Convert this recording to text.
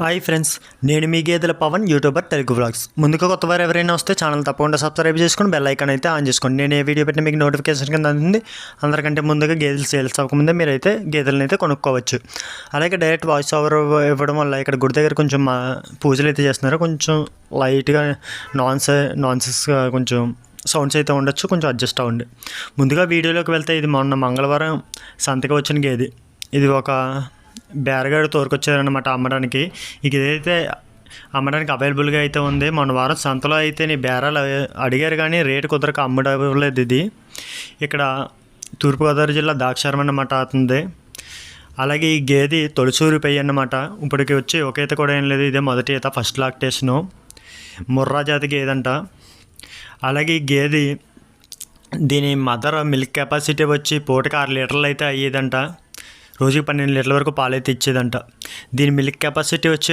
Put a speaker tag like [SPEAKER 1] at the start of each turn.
[SPEAKER 1] Hi friends నేను మీ గేదెల Pawan YouTuber Telugu vlogs. ముందుగా కొత్త వారు ఎవరైనా వస్తే ఛానల్ తప్పకుండా సబ్స్క్రైబ్ చేసుకొని బెల్ ఐకాన్ అయితే ఆన్ చేసుకోండి. నేను ఏ వీడియో పెట్టినా మీకు నోటిఫికేషన్ కింద అందుతుంది అందరికంటే ముందుగా గేదెలు సేల్స్ అవ్వకముందే మీరైతే గేదెలను అయితే కొనుక్కోవచ్చు. అలాగే డైరెక్ట్ వాయిస్ ఓవర్ ఇవ్వడం వల్ల ఇక్కడ గుడి దగ్గర కొంచెం మా పూజలు అయితే చేస్తున్నారు. కొంచెం లైట్గా నాన్స్ నాన్సెస్గా కొంచెం సౌండ్స్ అయితే ఉండొచ్చు. కొంచెం అడ్జస్ట్ అవ్వండి. ముందుగా వీడియోలోకి వెళ్తే ఇది మొన్న మంగళవారం సంతకి వచ్చిన గేది. ఇది ఒక బేరగాడు తోరుకొచ్చారనమాట అమ్మడానికి. ఇక ఇదైతే అమ్మడానికి అవైలబుల్గా అయితే ఉంది మొన్న వారం సంతలో అయితే నీ బేరాలు అడిగారు కానీ రేటు కుదరక అమ్మడలేదు ఇది. ఇక్కడ తూర్పుగోదావరి జిల్లా దాక్షారం అన్నమాట అవుతుంది అలాగే ఈ గేది తొలిసూరి పెయ్యి అన్నమాట. ఇప్పటికి వచ్చి ఒక ఈత కూడా ఏం లేదు ఇదే మొదటి ఈత ఫస్ట్ లాక్టేషను ముర్రా జాతి గేదంట. అలాగే ఈ గేది దీని మదర్ మిల్క్ కెపాసిటీ వచ్చి పూటకి ఆరు లీటర్లు అయితే అయ్యేదంట. రోజుకి పన్నెండు లీటర్ల వరకు పాలైతే ఇచ్చేదంట. దీని మిల్క్ కెపాసిటీ వచ్చి